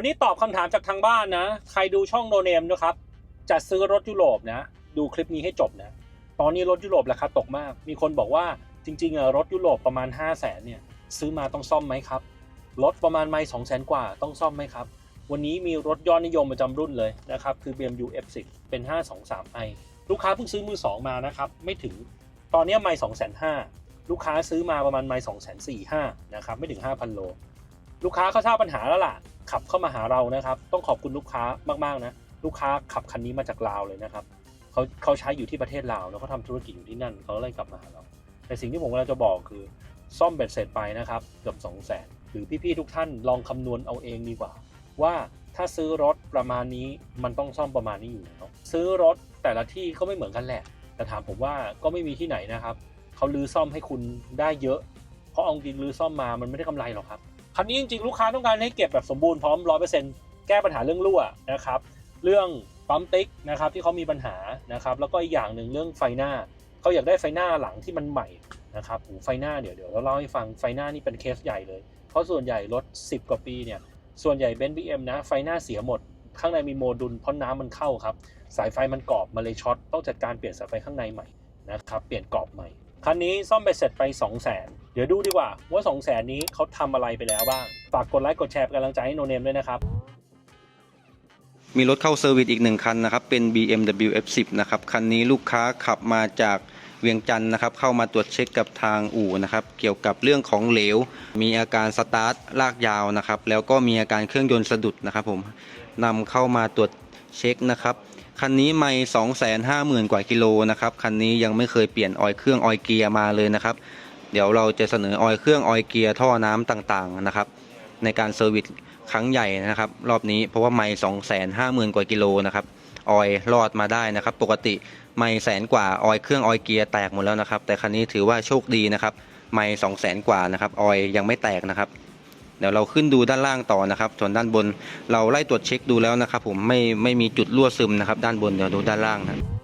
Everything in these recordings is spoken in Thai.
วันนี้ตอบคำถามจากทางบ้านนะ ใครดูช่องโนเนมนะครับ จะซื้อรถยุโรปนะ ดูคลิปนี้ให้จบนะ ตอนนี้รถยุโรปราคาตกมาก มีคนบอกว่าจริงๆอะรถยุโรปประมาณ 5 0 0แสนเนี่ยซื้อมาต้องซ่อมไหมครับ รถประมาณไม่สองแสนกว่าต้องซ่อมไหมครับ วันนี้มีรถยอดนิยมประจำรุ่นเลยนะครับ คือ BMW F10 เป็น 523i ลูกค้าเพิ่งซื้อมือ 2 มานะครับ ไม่ถึง ตอนนี้ไม่2 5 0 0 0ลูกค้าซื้อมาประมาณไม่2 4 5 0 0นะครับ ไม่ถึง 5,000 โล ลูกค้าเขาทราบปัญหาแล้วล่ะ ขับเข้ามาหาเรานะครับ ต้องขอบคุณลูกค้ามากๆนะลูกค้าขับคันนี้มาจากลาวเลยนะครับเขาเขาใช้อยู่ที่ประเทศลาวแล้วเขาทำธุรกิจอยู่ที่นั่นเขาเลยกลับมาหาเรา แต่สิ่งที่ผมกำลังจะบอกคือซ่อมเบ็ดเสร็จไปนะครับเกือบ2 0 0 0 0 0หรือพี่ๆทุกท่านลองคำนวณเอาเองดีกว่า ว่าถ้าซื้อรถประมาณนี้มันต้องซ่อมประมาณนี้อยู่แล้วซื้อรถแต่ละที่ก็ไม่เหมือนกันแหละ แต่ถามผมว่าก็ไม่มีที่ไหนนะครับเขาลื้อซ่อมให้คุณได้เยอะ เพราะเอาจริงลื้อซ่อมมามันไม่ได้กำไรหรอกครับ คันนี้จริงๆลูกค้าต้องการให้เก็บแบบสมบูรณ์พร้อมร้อยเปอร์เซ็นต์แก้ปัญหาเรื่องรั่วนะครับ เรื่องปั๊มติ๊กนะครับที่เขามีปัญหานะครับ แล้วก็อีกอย่างหนึ่งเรื่องไฟหน้าเขาอยากได้ไฟหน้าหลังที่มันใหม่นะครับโอ้ไฟหน้าเดี๋ยวเดี๋ยวเราเล่าให้ฟังไฟหน้านี่เป็นเคสใหญ่เลย เพราะส่วนใหญ่รถ 10 กว่าปีเนี่ยส่วนใหญ่เบนซ์บีเอ็มนะไฟหน้าเสียหมด ข้างในมีโมดูลเพราะน้ำมันเข้าครับสายไฟมันกรอบมาเลยช็อตต้องจัดการเปลี่ยนสายไฟข้างในใหม่นะครับเปลี่ยนกรอบใหม่คันนี้ซ่อมไปเสร็จไป 2 0 0 0 0 ดี๋ยวดูดีกว่าว่า2 0 0 0 0 0นี้เขาทำอะไรไปแล้วบ้าง ฝากกดไลค์กดแชร์เป็นกำลังใจให้โนเนมด้วยนะครับมีรถเข้าเซอร์วิสอีกหนึ่งคันนะครับ เป็น BMW F10 นะครับ คันนี้ลูกค้าขับมาจากเวียงจันทร์นะครับ เข้ามาตรวจเช็คกับทางอู่นะครับ เกี่ยวกับเรื่องของเหลว มีอาการสตาร์ทลากยาวนะครับ แล้วก็มีอาการเครื่องยนต์สะดุดนะครับผมนำเข้ามาตรวจเช็คนะครับ คันนี้ไม่สองแสนห้าหมื่นกว่ากิโลนะครับ คันนี้ยังไม่เคยเปลี่ยนออยเครื่องออยเกียร์มาเลยนะครับ เดี๋ยวเราจะเสนอออยเครื่องออยเกียร์ท่อน้ำต่างๆนะครับ ในการเซอร์วิสครั้งใหญ่นะครับ รอบนี้เพราะว่าไม่สองแสนห้าหมื่นกว่ากิโลนะครับออยรอดมาได้นะครับ ปกติไม่แสนกว่าออยเครื่องออยเกียร์แตกหมดแล้วนะครับ แต่คันนี้ถือว่าโชคดีนะครับ ไม่สองแสนกว่านะครับออยยังไม่แตกนะครับ เดี๋ยวเราขึ้นดูด้านล่างต่อนะครับ ส่วนด้านบนเราไล่ตรวจเช็คดูแล้วนะครับ ผมไม่ไม่มีจุดรั่วซึมนะครับ ด้านบนเดี๋ยวดูด้านล่างนะ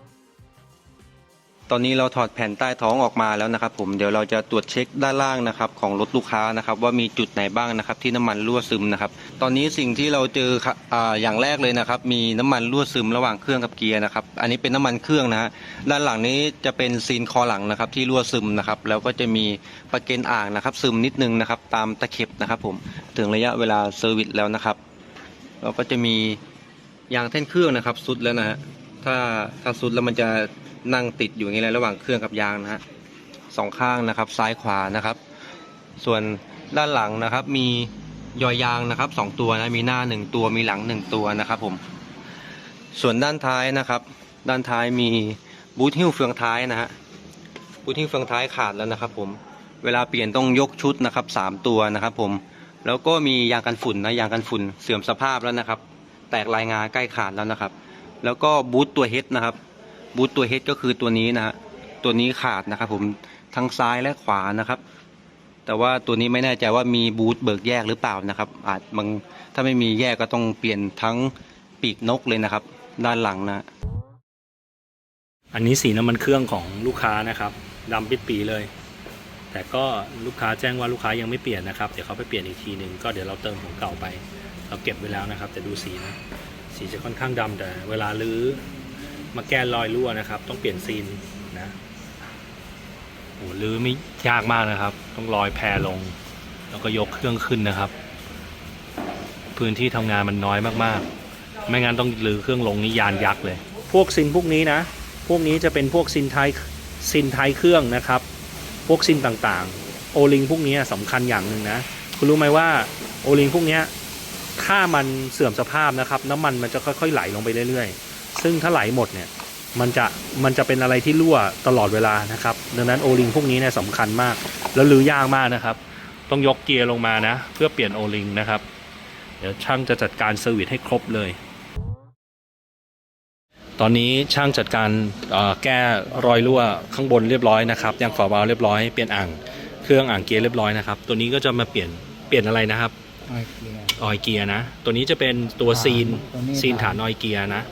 ตอนนี้เราถอดแผ่นใต้ท้องออกมาแล้วนะครับ ผมเดี๋ยวเราจะตรวจเช็คด้านล่างนะครับ ของรถลูกค้านะครับ ว่ามีจุดไหนบ้างนะครับ ที่น้ำมันรั่วซึมนะครับ ตอนนี้สิ่งที่เราเจอครับอ่าอย่างแรกเลยนะครับ มีน้ำมันรั่วซึมระหว่างเครื่องกับเกียร์นะครับ อันนี้เป็นน้ำมันเครื่องนะฮะด้านหลังนี้จะเป็นซีนคอหลังนะครับ ที่รั่วซึมนะครับ แล้วก็จะมีประเกนอ่างนะครับ ซึมนิดนึงนะครับ ตามตะเข็บนะครับ ผมถึงระยะเวลาเซอร์วิสแล้วนะครับแล้วก็จะมียางแท่นเครื่องนะครับ สุดแล้วนะฮะถ้าถ้าสุดแล้วมันจะ นั่งติดอยู่อย่างนี้เลยระหว่างเครื่องกับยางนะฮะสองข้างนะครับ ซ้ายขวานะครับ ส่วนด้านหลังนะครับ มียอยางนะครับสองตัวนะมีหน้าหนึ่งตัวมีหลังหนึ่งตัวนะครับผม ส่วนด้านท้ายนะครับ ด้านท้ายมีบูทฮิ้วเฟืองท้ายนะฮะบูทฮิ้วเฟืองท้ายขาดแล้วนะครับ ผมเวลาเปลี่ยนต้องยกชุดนะครับสามตัวนะครับ ผมแล้วก็มียางกันฝุ่นนะยางกันฝุ่นเสื่อมสภาพแล้วนะครับ แตกลายงาใกล้ขาดแล้วนะครับ แล้วก็บูทตัวเฮดนะครับ บูทตัวเฮดก็คือตัวนี้นะฮะตัวนี้ขาดนะครับผมทั้งซ้ายและขวานะครับ แต่ว่าตัวนี้ไม่แน่ใจว่ามีบูทเบิกแยกหรือเปล่านะครับ อาจบางถ้าไม่มีแยกก็ต้องเปลี่ยนทั้งปีกนกเลยนะครับ ด้านหลังนะอันนี้สีน้ำมันเครื่องของลูกค้านะครับดำปิดปีเลย แต่ก็ลูกค้าแจ้งว่าลูกค้ายังไม่เปลี่ยนนะครับ เดี๋ยวเขาไปเปลี่ยนอีกทีหนึ่งก็เดี๋ยวเราเติมของเก่าไป เราเก็บไว้แล้วนะครับ แต่ดูสีนะ สีจะค่อนข้างดำแต่เวลาลื้อ มาแก้รอยรั่วนะครับ ต้องเปลี่ยนซีนนะโอ้ลื้อไม่ยากมากนะครับ ต้องลอยแพรลง แล้วก็ยกเครื่องขึ้นนะครับ พื้นที่ทำงานมันน้อยมากๆ ไม่งั้นต้องลื้อเครื่องลงนี่ยานยักษ์เลย พวกซินพวกนี้นะ พวกนี้จะเป็นพวกซินท้ายซินท้ายเครื่องนะครับ พวกซินต่างๆ โอลิงพวกนี้สำคัญอย่างหนึ่งนะ คุณรู้ไหมว่าโอลิงพวกเนี้ยถ้ามันเสื่อมสภาพนะครับ น้ำมันมันจะค่อยๆไหลลงไปเรื่อยๆ ซึ่งถ้าไหลหมดเนี่ยมันจะมันจะเป็นอะไรที่รั่วตลอดเวลานะครับ ดังนั้นโอลิงพวกนี้เนี่ยสำคัญมาก แล้วลือยากมากนะครับ ต้องยกเกียร์ลงมานะ เพื่อเปลี่ยนโอลิงนะครับ เดี๋ยวช่างจะจัดการเซอร์วิสให้ครบเลย ตอนนี้ช่างจัดการเอ่อแก้รอยรั่วข้างบนเรียบร้อยนะครับยางฝาบาล์วเรียบร้อยเปลี่ยนอ่างเครื่องอ่างเกียร์เรียบร้อยนะครับ ตัวนี้ก็จะมาเปลี่ยนเปลี่ยนอะไรนะครับออยเกียร์ออยเกียร์นะ ตัวนี้จะเป็นตัวซีนตัวนี้ซีนฐานออยเกียร์นะ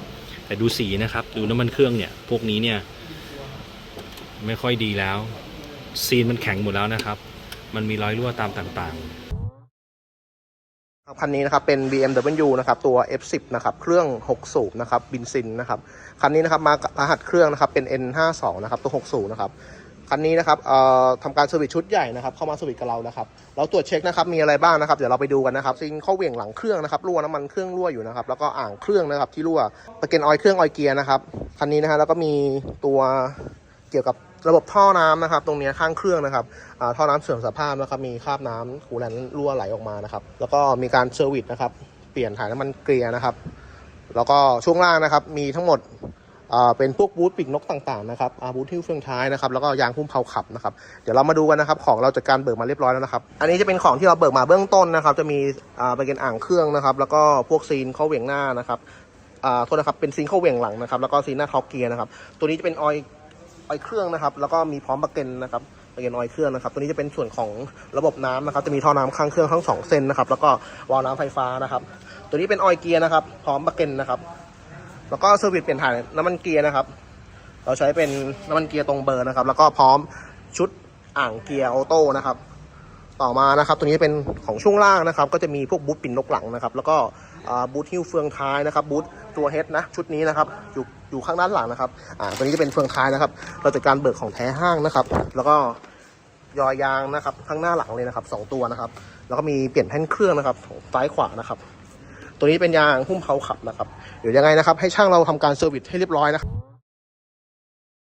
แต่ดูสีนะครับ ดูน้ำมันเครื่องเนี่ย พวกนี้เนี่ย ไม่ค่อยดีแล้ว ซีนมันแข็งหมดแล้วนะครับ มันมีรอยรั่วตามต่างๆคันนี้นะครับเป็น BMW นะครับตัว F10 นะครับเครื่อง 6 สูบนะครับบินซินนะครับคันนี้นะครับมารหัสเครื่องนะครับเป็น N52 นะครับตัว 6 สูบนะครับ คันนี้นะครับเอ่อทำการเซอร์วิสชุดใหญ่นะครับเข้ามาเซอร์วิสกับเรานะครับเราตรวจเช็คนะครับมีอะไรบ้างนะครับเดี๋ยวเราไปดูกันนะครับซิงเข้าเหวี่ยงหลังเครื่องนะครับรั่วน้ำมันเครื่องรั่วอยู่นะครับแล้วก็อ่างเครื่องนะครับที่รั่วตะเกียงออยเครื่องออยเกียร์นะครับคันนี้นะฮะแล้วก็มีตัวเกี่ยวกับระบบท่อน้ำนะครับตรงนี้ข้างเครื่องนะครับอ่าท่อน้ำเสื่อมสภาพนะครับมีคราบน้ำคูแลนรั่วไหลออกมานะครับแล้วก็มีการเซอร์วิสนะครับเปลี่ยนถ่ายน้ำมันเกลียร์นะครับแล้วก็ช่วงล่างนะครับมีทั้งหมด เป็นพวกบูทปีกนกต่างๆนะครับบูทที่เฟืองท้ายนะครับแล้วก็ยางพุ่มเผาขับนะครับเดี๋ยวเรามาดูกันนะครับของเราจัดการเบิกมาเรียบร้อยแล้วนะครับอันนี้จะเป็นของที่เราเบิกมาเบื้องต้นนะครับจะมีเป็นอ่างเครื่องนะครับแล้วก็พวกซีนเข้าเหวี่ยงหน้านะครับอ่าโทษนะครับเป็นซีนเข้าเหวี่ยงหลังนะครับแล้วก็ซีนหน้าท็อปเกียร์นะครับตัวนี้จะเป็นออยออยเครื่องนะครับแล้วก็มีพร้อมประเก็นนะครับประเก็นออยเครื่องนะครับ ตัวนี้จะเป็นส่วนของระบบน้ำนะครับ จะมีท่อน้ำข้างเครื่องทั้งสองเส้นนะครับ แล้วก็วาล์วน้ำไฟฟ้านะครับ ตัวนี้เป็นออยเกียร์นะครับ พร้อมปะเก็นนะครับ แล้วก็เซอร์วิสเปลี่ยนถ่ายน้ำมันเกียร์นะครับ เราใช้เป็นน้ำมันเกียร์ตรงเบอร์นะครับ แล้วก็พร้อมชุดอ่างเกียร์ออโต้นะครับ ต่อมานะครับ ตัวนี้เป็นของช่วงล่างนะครับ ก็จะมีพวกบูทปิ่นนกหลังนะครับ แล้วก็บูทฮิ้วเฟืองท้ายนะครับ บูทตัวเฮดนะ ชุดนี้นะครับ อยู่อยู่ข้างด้านหลังนะครับ อ่า ตัวนี้จะเป็นเฟืองท้ายนะครับ เราจัดการเบิกของแท้ห้างนะครับ แล้วก็ยอยางนะครับ ข้างหน้าหลังเลยนะครับสองตัวนะครับ แล้วก็มีเปลี่ยนแท่นเครื่องนะครับซ้ายขวานะครับ ตัวนี้เป็นยางหุ้มเพาขับนะครับ เดี๋ยวยังไงนะครับ ให้ช่างเราทำการเซอร์วิสให้เรียบร้อยนะครับ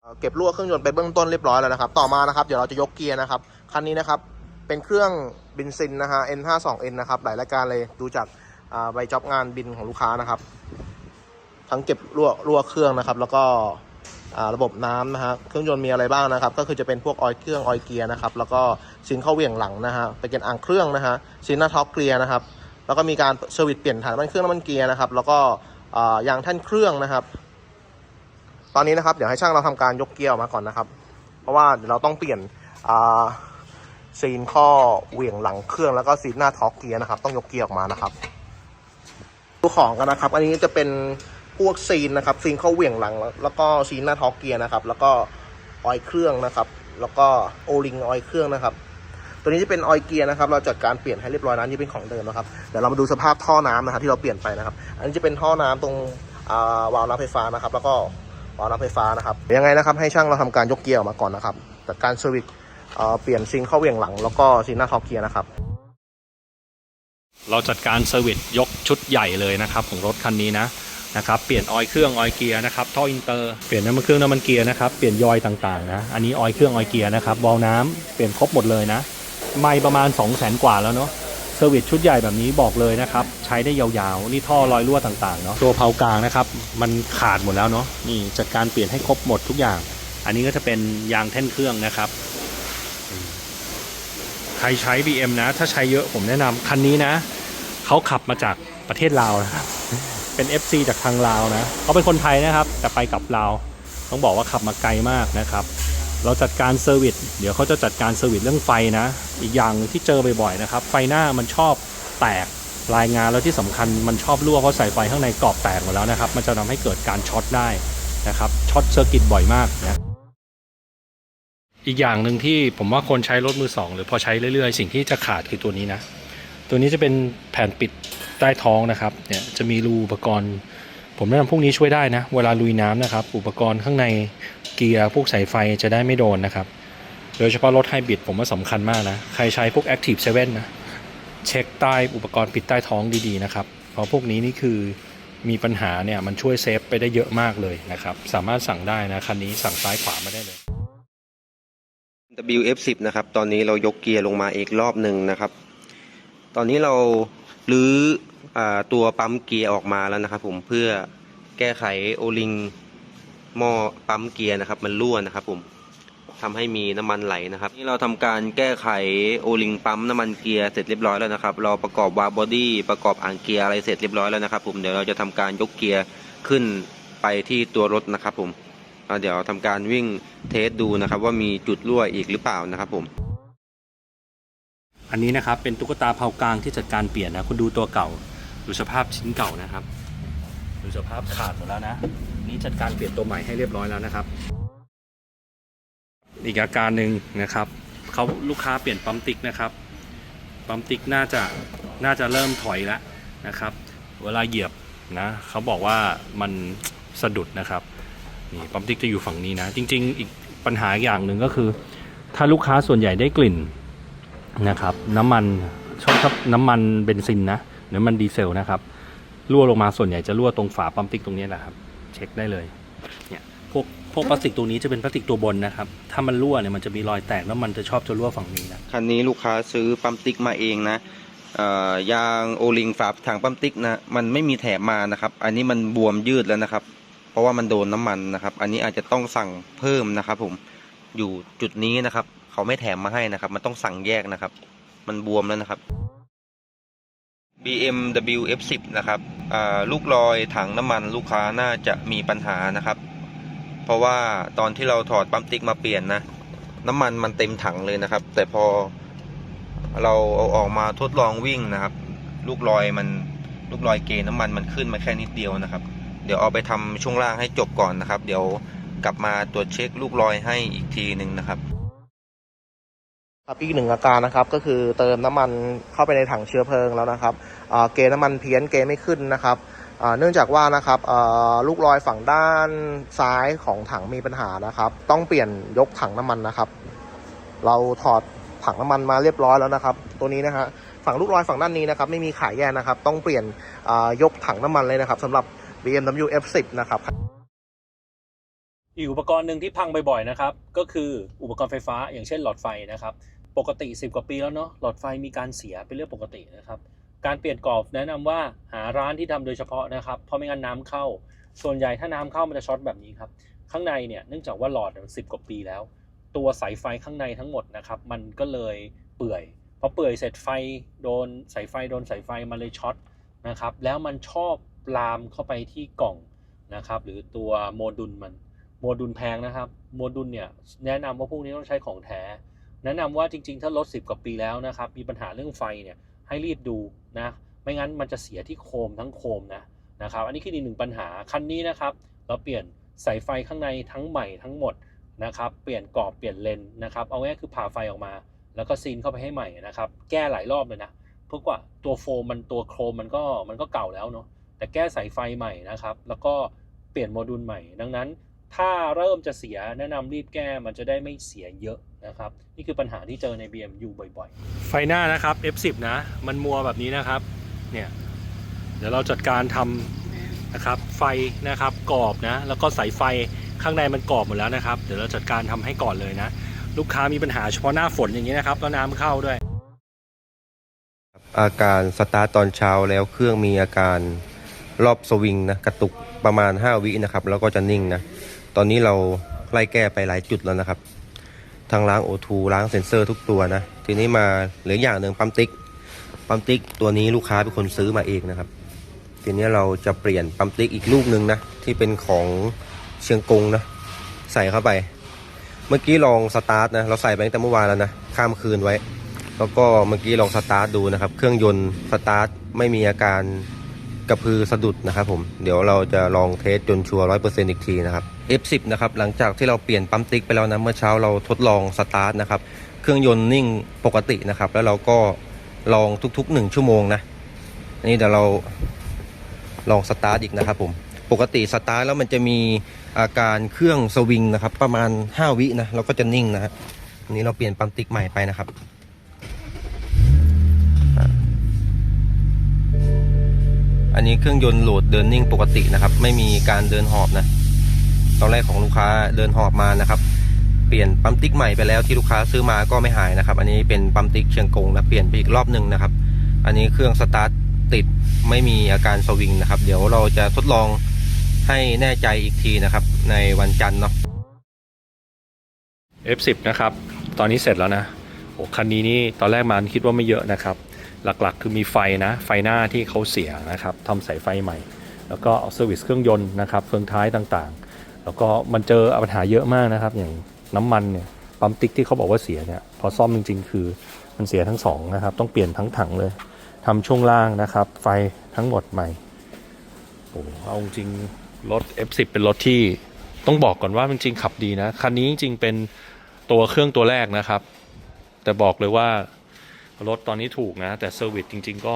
เเก็บรั่วเครื่องยนต์ไปเบื้องต้นเรียบร้อยแล้วนะครับ ต่อมานะครับเดี๋ยวเราจะยกเกียร์นะครับคันนี้นะครับเป็นเครื่องบินซินนะฮะ N52N นะครับหลายรายการเลยดูจากใบจ็อบงานบินของลูกค้านะครับ ทั้งเก็บรั่วรั่วเครื่องนะครับ แล้วก็ระบบน้ำนะฮะเครื่องยนต์มีอะไรบ้างนะครับ ก็คือจะเป็นพวกออยล์เครื่องออยล์เกียร์นะครับแล้วก็ซินเข้าเวี่ยงหลังนะฮะไปเก็นอ่างเครื่องนะฮะซินหน้าท็อปเกียร์นะครับ แล้วก็มีการเซอร์วิสเปลี่ยนถ่าน้ำมันเครื่องน้ำมันเกียร์นะครับ แล้วก็ยางแท่นเครื่องนะครับ ตอนนี้นะครับเดี๋ยวให้ช่างเราทำการยกเกียร์ออกมาก่อนนะครับ เพราะว่าเดี๋ยวเราต้องเปลี่ยนซีนข้อเหวี่ยงหลังเครื่องแล้วก็ซีนหน้าท็อกเกียร์นะครับ ต้องยกเกียร์ออกมานะครับดูของกันนะครับ อันนี้จะเป็นพวกซีนนะครับซีนข้าเหวี่ยงหลัง แล้วก็ซีนหน้าท็อกเกียร์นะครับ แล้วก็ออยเครื่องนะครับ แล้วก็โอลิงออยเครื่องนะครับ ตัวนี้จะเป็นออยเกียร์นะครับ เราจัดการเปลี่ยนให้เรียบร้อยนะนี่เป็นของเดิมนะครับ เดี๋ยวเรามาดูสภาพท่อน้ำนะครับที่เราเปลี่ยนไปนะครับ อันนี้จะเป็นท่อน้ำตรงาวาล์วน้ำไฟฟ้านะครับ แล้วก็วาล์วน้ำไฟฟ้านะครับ ยังไงนะครับให้ช่างเราทำการยกเกียร์ออกมาก่อนนะครับ จัดการเซอร์วิสเอ่อเปลี่ยนซิงเข้าเวียงหลัง แล้วก็ซิงหน้าท็อปเกียร์นะครับ เราจัดการเซอร์วิสยกชุดใหญ่เลยนะครับของรถคันนี้นะนะครับเปลี่ยนออยเครื่องออยเกียร์นะครับท่ออินเตอร์เปลี่ยนน้ำมันเครื่องน้ำมันเกียร์นะครับเปลี่ยนยอยต่างๆนะอันนี้ออยเครื่องออยเกียร์นะครับวาล์วน้ำเปลี่ยนครบหมดเลยนะ ไม่ประมาณ 2 0 0 0 0 0กว่าแล้วเนาะเซอร์วิสชุดใหญ่แบบนี้บอกเลยนะครับ ใช้ได้ยาวๆ นี่ท่อรอยรั่วต่างๆเนาะตัวเผากลางนะครับ มันขาดหมดแล้วเนาะนี่จัดการเปลี่ยนให้ครบหมดทุกอย่าง อันนี้ก็จะเป็นยางแท่นเครื่องนะครับใครใช้ BM นะ ถ้าใช้เยอะผมแนะนำคันนี้นะเขาขับมาจากประเทศลาวนะครับเป็น FC จากทางลาวนะเขาเป็นคนไทยนะครับ แต่ไปกับลาวต้องบอกว่าขับมาไกลมากนะครับ เราจัดการเซอร์วิสเดี๋ยวเขาจะจัดการเซอร์วิสเรื่องไฟนะ อีกอย่างที่เจอบ่อยๆนะครับ ไฟหน้ามันชอบแตกรายงานแล้วที่สำคัญมันชอบรั่วเพราะใสายไฟข้างในกรอบแตกหมดแล้วนะครับ มันจะทำให้เกิดการช็อตได้นะครับช็อตเซอร์กิตบ่อยมากนะอีกอย่างหนึ่งที่ผมว่าคนใช้รถมือสองหรือพอใช้เรื่อยๆ สิ่งที่จะขาดคือตัวนี้นะ ตัวนี้จะเป็นแผ่นปิดใต้ท้องนะครับเนี่ยจะมีรูอุปกรณ์ ผมแนะนำพวกนี้ช่วยได้นะ เวลาลุยน้ำนะครับ อุปกรณ์ข้างใน เกียร์พวกสายไฟจะได้ไม่โดนนะครับ โดยเฉพาะรถไฮบริดผมว่าสำคัญมากนะ ใครใช้พวก Active 7นะ เช็คใต้อุปกรณ์ปิดใต้ท้องดีๆนะครับ เพราะพวกนี้นี่คือมีปัญหาเนี่ยมันช่วยเซฟไปได้เยอะมากเลยนะครับ สามารถสั่งได้นะคันนี้สั่งซ้ายขวามาได้เลย WF10 นะครับ ตอนนี้เรายกเกียร์ลงมาอีกรอบหนึ่งนะครับ ตอนนี้เราลื้ออตัวปั๊มเกียร์ออกมาแล้วนะครับผมเพื่อแก้ไขโอลิง หม้อปั๊มเกียร์นะครับ มันรั่วนะครับผมทำให้มีน้ำมันไหลนะครับ นี่เราทำการแก้ไขโอลิงปั๊มน้ำมันเกียร์เสร็จเรียบร้อยแล้วนะครับ เราประกอบวาล์วบอดี้ประกอบอ่างเกียร์อะไรเสร็จเรียบร้อยแล้วนะครับ ผมเดี๋ยวเราจะทำการยกเกียร์ขึ้นไปที่ตัวรถนะครับ ผมเดี๋ยวทำการวิ่งเทสดูนะครับ ว่ามีจุดรั่วอีกหรือเปล่านะครับผมอันนี้นะครับเป็นตุ๊กตาเผากลางที่จัดการเปลี่ยนนะคุณดูตัวเก่าดูสภาพชิ้นเก่านะครับ ดูสภาพขาดหมดแล้วนะ นี่จัดการเปลี่ยนตัวใหม่ให้เรียบร้อยแล้วนะครับ อีกอาการหนึ่งนะครับเขาลูกค้าเปลี่ยนปั๊มติ๊กนะครับปั๊มติ๊กน่าจะน่าจะเริ่มถอยแล้วนะครับ เวลาเหยียบนะเขาบอกว่ามันสะดุดนะครับนี่ปั๊มติ๊กจะอยู่ฝั่งนี้นะ จริง ๆ อีกปัญหาอย่างหนึ่งก็คือ ถ้าลูกค้าส่วนใหญ่ได้กลิ่นนะครับ น้ำมันชอบชอบน้ำมันเบนซินนะน้ำมันดีเซลนะครับรั่วลงมาส่วนใหญ่จะรั่วตรงฝาปั๊มติ๊กตรงนี้แหละครับ เช็คได้เลยเนี่ยพวกพวกพลาสติกตัวนี้จะเป็นพลาสติกตัวบนนะครับ ถ้ามันรั่วเนี่ยมันจะมีรอยแตกแล้วมันจะชอบจะรั่วฝั่งนี้นะคันนี้ลูกค้าซื้อปั๊มติ๊กมาเองนะยางโอลิงฝาถังปั๊มติ๊กนะมันไม่มีแถมมานะครับ อันนี้มันบวมยืดแล้วนะครับ เพราะว่ามันโดนน้ำมันนะครับ อันนี้อาจจะต้องสั่งเพิ่มนะครับ ผมอยู่จุดนี้นะครับ เขาไม่แถมมาให้นะครับ มันต้องสั่งแยกนะครับ มันบวมแล้วนะครับ BMW F10 นะครับ ลูกลอยถังน้ำมันลูกค้าน่าจะมีปัญหานะครับ เพราะว่าตอนที่เราถอดปั๊มติ๊กมาเปลี่ยนนะ น้ำมันมันเต็มถังเลยนะครับ แต่พอเราเอาออกมาทดลองวิ่งนะครับ ลูกลอยมันลูกลอยเกน้ำมันมันขึ้นมาแค่นิดเดียวนะครับ เดี๋ยวเอาไปทำช่วงล่างให้จบก่อนนะครับ เดี๋ยวกลับมาตรวจเช็คลูกลอยให้อีกทีหนึ่งนะครับ ครับอีกหนึ่งอาการนะครับก็คือเติมน้ำมันเข้าไปในถังเชื้อเพลิงแล้วนะครับเกณฑ์น้ำมันเพี้ยนเกณฑ์ไม่ขึ้นนะครับเนื่องจากว่านะครับลูกลอยฝั่งด้านซ้ายของถังมีปัญหานะครับ ต้องเปลี่ยนยกถังน้ำมันนะครับ เราถอดถังน้ำมันมาเรียบร้อยแล้วนะครับ ตัวนี้นะฮะฝั่งลูกลอยฝั่งด้านนี้นะครับไม่มีขายแยกนะครับ ต้องเปลี่ยนยกถังน้ำมันเลยนะครับสำหรับ BMW F10 นะครับอีกอุปกรณ์หนึ่งที่พังบ่อยๆนะครับ ก็คืออุปกรณ์ไฟฟ้าอย่างเช่นหลอดไฟนะครับ ปกติ 10 กว่าปีแล้วเนาะหลอดไฟมีการเสียเป็นเรื่องปกตินะครับ การเปลี่ยนกรอบแนะนำว่าหาร้านที่ทำโดยเฉพาะนะครับเพราะไม่งั้นน้ำเข้า ส่วนใหญ่ถ้าน้ำเข้ามันจะช็อตแบบนี้ครับข้างในเนี่ยเนื่องจากว่าหลอดมันสิกว่าปีแล้ว ตัวสายไฟข้างในทั้งหมดนะครับมันก็เลยเปื่อยพอเปื่อยเสร็จไฟโดนสายไฟโดนสายไฟมันเลยช็อตนะครับแล้วมันชอบลามเข้าไปที่กล่องนะครับหรือตัวโมดูลมันโมดูลแพงนะครับโมดูลเนี่ยแนะนำว่าพวกนี้ต้องใช้ของแท้ แนะนำว่าจริง ๆ ถ้ารถ 10 กว่าปีแล้วนะครับ มีปัญหาเรื่องไฟเนี่ยให้รีบดูนะ ไม่งั้นมันจะเสียที่โคมทั้งโคมนะนะครับ อันนี้คืออีกหนึ่งปัญหาคันนี้นะครับ เราเปลี่ยนสายไฟข้างในทั้งใหม่ทั้งหมดนะครับ เปลี่ยนกรอบเปลี่ยนเลนนะครับ เอาง่ายคือผ่าไฟออกมา แล้วก็ซีนเข้าไปให้ใหม่นะครับ แก้หลายรอบเลยนะเพราะว่าตัวโฟมมันตัวโครมมันก็มันก็เก่าแล้วเนาะ แต่แก้สายไฟใหม่นะครับ แล้วก็เปลี่ยนโมดูลใหม่ ดังนั้น ถ้าเริ่มจะเสียแนะนำรีบแก้มันจะได้ไม่เสียเยอะ นะครับ นี่คือปัญหาที่เจอใน BMU บ่อยๆ ไฟหน้านะครับ F10 นะ มันมัวแบบนี้นะครับ เนี่ย เดี๋ยวเราจัดการทำนะครับ ไฟนะครับกรอบนะ แล้วก็สายไฟข้างในมันกรอบหมดแล้วนะครับ เดี๋ยวเราจัดการทำให้ก่อนเลยนะ ลูกค้ามีปัญหาเฉพาะหน้าฝนอย่างนี้นะครับ แล้วน้ำเข้าด้วย อาการสตาร์ตตอนเช้าแล้วเครื่องมีอาการรอบสวิงนะกระตุกประมาณ 5 วินะครับ แล้วก็จะนิ่งนะ ตอนนี้เราไล่แก้ไปหลายจุดแล้วนะครับ ทั้งล้างโอทูล้างเซ็นเซอร์ทุกตัวนะ ทีนี้มาเหลืออย่างหนึ่งปั๊มติ๊ก ปั๊มติ๊กตัวนี้ลูกค้าเป็นคนซื้อมาเองนะครับ ทีนี้เราจะเปลี่ยนปั๊มติ๊กอีกลูกหนึ่งนะ ที่เป็นของเชียงกงนะ ใส่เข้าไป เมื่อกี้ลองสตาร์ทนะ เราใส่ไปตั้งแต่เมื่อวานแล้วนะ ข้ามคืนไว้ แล้วก็เมื่อกี้ลองสตาร์ทดูนะครับ เครื่องยนต์สตาร์ทไม่มีอาการ กระพือสะดุดนะครับผมเดี๋ยวเราจะลองเทสจนชัวร์ร้อยเปอร์เซ็นต์อีกทีนะครับ F10 นะครับหลังจากที่เราเปลี่ยนปั๊มติ๊กไปแล้วนะเมื่อเช้าเราทดลองสตาร์ทนะครับเครื่องยนต์นิ่งปกตินะครับ แล้วเราก็ลองทุกๆ 1 ชั่วโมงนะนนี้เดี๋ยวเราลองสตาร์ทอีกนะครับผมปกติสตาร์ทแล้วมันจะมีอาการเครื่องสวิงนะครับ ประมาณ 5 วินะเราก็จะนิ่งนะฮะอันนี้เราเปลี่ยนปั๊มติ๊กใหม่ไปนะครับ อันนี้เครื่องยนต์โหลดเดินนิ่งปกตินะครับ ไม่มีการเดินหอบนะ ตอนแรกของลูกค้าเดินหอบมานะครับ เปลี่ยนปั๊มติ๊กใหม่ไปแล้วที่ลูกค้าซื้อมาก็ไม่หายนะครับ อันนี้เป็นปั๊มติ๊กเชียงกงนะเปลี่ยนไปอีกรอบหนึ่งนะครับ อันนี้เครื่องสตาร์ทติดไม่มีอาการสวิงนะครับ เดี๋ยวเราจะทดลองให้แน่ใจอีกทีนะครับ ในวันจันทร์เนาะ F10 นะครับ ตอนนี้เสร็จแล้วนะโอ้คันนี้นี่ตอนแรกมาคิดว่าไม่เยอะนะครับ หลักๆ คือมีไฟนะ ไฟหน้าที่เขาเสียนะครับทำสายไฟใหม่ แล้วก็เอาเซอร์วิสเครื่องยนต์นะครับเฟืองท้ายต่างๆ แล้วก็มันเจอปัญหาเยอะมากนะครับ อย่างน้ำมันเนี่ยปั๊มติ๊กที่เขาบอกว่าเสียเนี่ยพอซ่อมจริง ๆ คือมันเสียทั้งสองนะครับ ต้องเปลี่ยนทั้งถังเลยทำช่วงล่างนะครับ ไฟทั้งหมดใหม่โอ้เอาจริงรถ F10 เป็นรถที่ต้องบอกก่อนว่าจริงๆขับดีนะคันนี้จริงๆเป็นตัวเครื่องตัวแรกนะครับ แต่บอกเลยว่า รถตอนนี้ถูกนะ แต่เซอร์วิสจริง ๆ ก็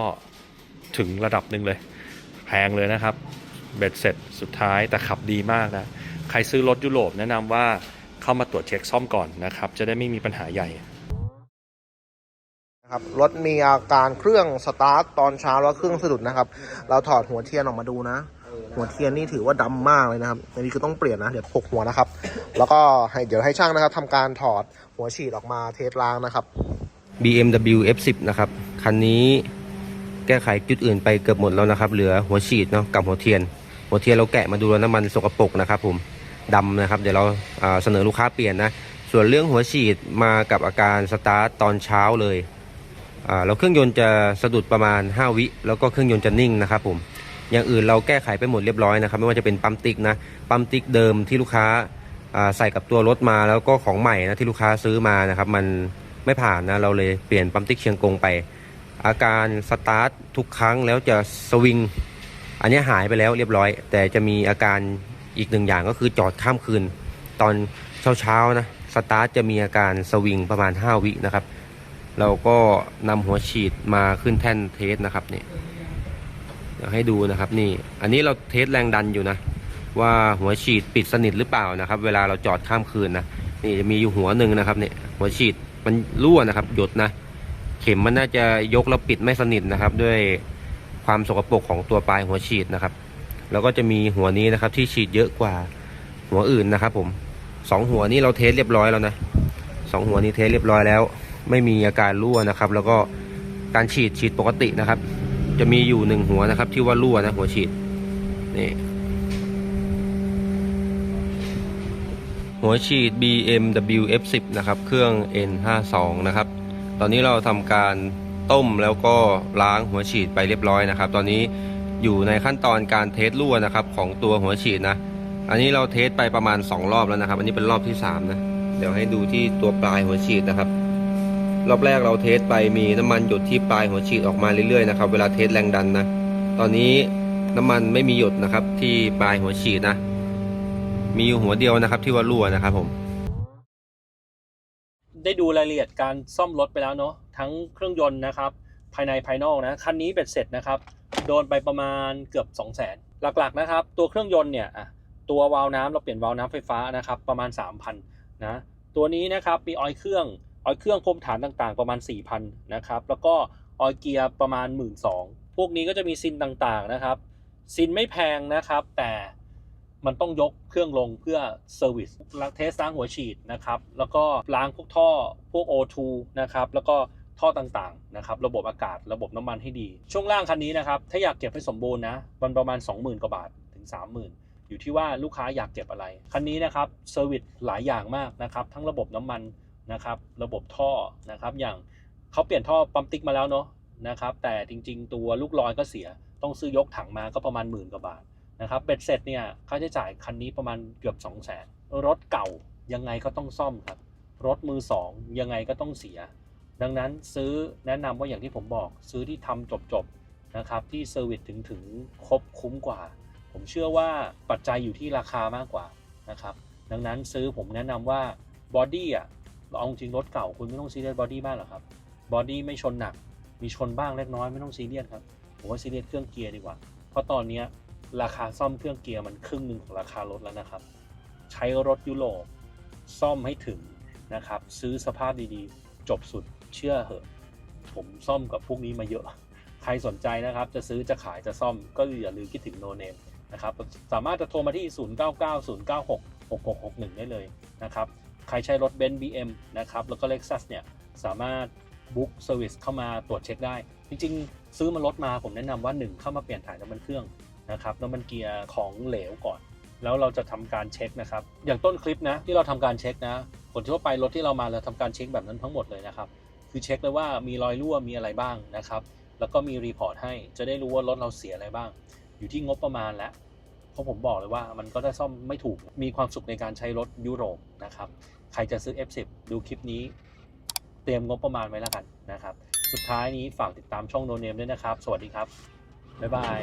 ถึงระดับหนึ่งเลย แพงเลยนะครับเบ็ดเสร็จสุดท้ายแต่ขับดีมากนะ ใครซื้อรถยุโรปแนะนำว่าเข้ามาตรวจเช็คซ่อมก่อนนะครับ จะได้ไม่มีปัญหาใหญ่นะครับรถมีอาการเครื่องสตาร์ทตอนเช้าแล้วเครื่องสะดุดนะครับ เราถอดหัวเทียนออกมาดูนะ หัวเทียนนี่ถือว่าดำมากเลยนะครับอันนี้คือต้องเปลี่ยนนะเดี๋ยวพกหัวนะครับ แล้วก็ให้เดี๋ยวให้ช่างนะครับทำการถอดหัวฉีดออกมาเทสล้างนะครับ BMW F10 นะครับ คันนี้แก้ไขจุดอื่นไปเกือบหมดแล้วนะครับ เหลือหัวฉีดเนาะกับหัวเทียน หัวเทียนเราแกะมาดูแล้วน้ำมันสกปรกนะครับผมดำนะครับ เดี๋ยวเราอ่าเสนอลูกค้าเปลี่ยนนะ ส่วนเรื่องหัวฉีดมากับอาการสตาร์ทตอนเช้าเลยอ่าเครื่องยนต์จะสะดุดประมาณ 5 วิ แล้วก็เครื่องยนต์จะนิ่งนะครับผม อย่างอื่นเราแก้ไขไปหมดเรียบร้อยนะครับ ไม่ว่าจะเป็นปั๊มติ๊กนะ ปั๊มติ๊กเดิมที่ลูกค้าาใส่กับตัวรถมาแล้วก็ของใหม่นะที่ลูกค้าซื้อมานะครับ มัน ไม่ผ่านนะเราเลยเปลี่ยนปั๊มติ๊กเชียงกงไป อาการสตาร์ททุกครั้งแล้วจะสวิง อันนี้หายไปแล้วเรียบร้อย แต่จะมีอาการอีกหนึ่งอย่างก็คือจอดข้ามคืน ตอนเช้าๆนะสตาร์ทจะมีอาการสวิงประมาณ 5 วินะครับ เราก็นำหัวฉีดมาขึ้นแท่นเทสนะครับนี่ยให้ดูนะครับนี่อันนี้เราเทสแรงดันอยู่นะว่าหัวฉีดปิดสนิทหรือเปล่านะครับ เวลาเราจอดข้ามคืนนะนี่จะมีอยู่หัวหนึ่งนะครับเนี่ยหัวฉีด มันรั่วนะครับ หยดนะ เข็มมันน่าจะยกแล้วปิดไม่สนิทนะครับ ด้วยความสกปรกของตัวปลายหัวฉีดนะครับ แล้วก็จะมีหัวนี้นะครับ ที่ฉีดเยอะกว่าหัวอื่นนะครับ ผมสองหัวนี้เราเทสเรียบร้อยแล้วนะสองหัวนี้เทสเรียบร้อยแล้ว ไม่มีอาการรั่วนะครับ แล้วก็การฉีดฉีดปกตินะครับ จะมีอยู่หนึ่งหัวนะครับ ที่ว่ารั่วนะหัวฉีดนี่ หัวฉีด BMW F10 นะครับ เครื่อง N52 นะครับ ตอนนี้เราทำการต้มแล้วก็ล้างหัวฉีดไปเรียบร้อยนะครับ ตอนนี้อยู่ในขั้นตอนการเทสรั่วนะครับของตัวหัวฉีดนะ อันนี้เราเทสไปประมาณ 2 รอบแล้วนะครับ อันนี้เป็นรอบที่ 3 นะ เดี๋ยวให้ดูที่ตัวปลายหัวฉีดนะครับ รอบแรกเราเทสไปมีน้ำมันหยดที่ปลายหัวฉีดออกมาเรื่อยๆนะครับ เวลาเทสแรงดันนะ ตอนนี้น้ำมันไม่มีหยดนะครับที่ปลายหัวฉีดนะ มีอยู่หัวเดียวนะครับที่ว่ารั่วนะครับผม ได้ดูรายละเอียดการซ่อมรถไปแล้วเนาะทั้งเครื่องยนต์นะครับ ภายในภายนอกนะคันนี้เบ็ดเสร็จนะครับ โดนไปประมาณเกือบ 2 0 0 0 0 0หลักๆนะครับ ตัวเครื่องยนต์เนี่ยตัววาล์วน้ำเราเปลี่ยนวาล์วน้ำไฟฟ้านะครับ ประมาณ 3,000นะตัวนี้นะครับมีออยล์เครื่องออยล์เครื่องพรมฐานต่างๆ ประมาณ 4,000นะครับแล้วก็ออยล์เกียร์ประมาณ 1 2ื่นพวกนี้ก็จะมีซินต่างๆนะครับ ซินไม่แพงนะครับ แต่ มันต้องยกเครื่องลงเพื่อเซอร์วิสล้างเทสล้างหัวฉีดนะครับ แล้วก็ล้างพวกท่อพวก O2 นะครับ แล้วก็ท่อต่างๆนะครับ ระบบอากาศระบบน้ำมันให้ดี ช่วงล่างคันนี้นะครับ ถ้าอยากเก็บให้สมบูรณ์นะมันประมาณ 20,000 กว่าบาทถึง 30,000อยู่ที่ว่าลูกค้าอยากเก็บอะไร คันนี้นะครับเซอร์วิสหลายอย่างมากนะครับ ทั้งระบบน้ำมันนะครับ ระบบท่อนะครับ อย่างเขาเปลี่ยนท่อปั๊มติ๊กมาแล้วเนาะนะครับ แต่จริง ๆ ตัวลูกลอยก็เสีย ต้องซื้อยกถังมาก็ประมาณหมื่นกว่าบาท นะครับเบ็ดเสร็จเนี่ยค่าใช้จ่ายคันนี้ประมาณเกือบ 2 0 0 0 0นรถเก่ายังไงก็ต้องซ่อมครับ รถมือสองยังไงก็ต้องเสีย ดังนั้นซื้อแนะนำว่าอย่างที่ผมบอกซื้อที่ทำจบๆนะครับที่เซอร์วิสถึงถึงครบคุ้มกว่า ผมเชื่อว่าปัจจัยอยู่ที่ราคามากกว่านะครับดังนั้นซื้อผมแนะนำว่าบอดี้อะเอาจริงรถเก่าคุณไม่ต้องซีเรียสบอดี้มากหรอกครับบอดี้ไม่ชนหนัก มีชนบ้างเล็กน้อยไม่ต้องซีเรียสครับผมว่าซีเรียสเครื่องเกียร์ดีกว่า เพราะตอนเนี้ย ราคาซ่อมเครื่องเกียร์มันครึ่งหนึ่งของราคารถแล้วนะครับ ใช้รถยุโรปซ่อมให้ถึงนะครับ ซื้อสภาพดีๆ จบสุดเชื่อเหอะผมซ่อมกับพวกนี้มาเยอะ ใครสนใจนะครับ จะซื้อจะขายจะซ่อมก็อย่าลืมคิดถึงโนเนมนะครับ สามารถจะโทรมาที่ 0990966661 ได้เลยนะครับ ใครใช้รถเบนซ์บีเอ็มนะครับ แล้วก็ Lexus เนี่ย สามารถบุ๊กเซอร์วิสเข้ามาตรวจเช็คได้ จริงๆ ซื้อมารถมาผมแนะนำว่า 1 เข้ามาเปลี่ยนถ่ายน้ำมันเครื่อง นะครับน้ำมันเกียร์ของเหลวก่อน แล้วเราจะทำการเช็คนะครับ อย่างต้นคลิปนะที่เราทำการเช็คนะผลทั่วไปรถที่เรามาเราทำการเช็คแบบนั้นทั้งหมดเลยนะครับ คือเช็คเลยว่ามีรอยรั่วมีอะไรบ้างนะครับ แล้วก็มีรีพอร์ตให้จะได้รู้ว่ารถเราเสียอะไรบ้าง อยู่ที่งบประมาณแล้วเพราะผมบอกเลยว่ามันก็ได้ซ่อมไม่ถูกมีความสุขในการใช้รถยุโรปนะครับใครจะซื้อ F10 ดูคลิปนี้เตรียมงบประมาณไว้แล้วกันนะครับ สุดท้ายนี้ฝากติดตามช่องโนเนมด้วยนะครับ สวัสดีครับ บ๊ายบาย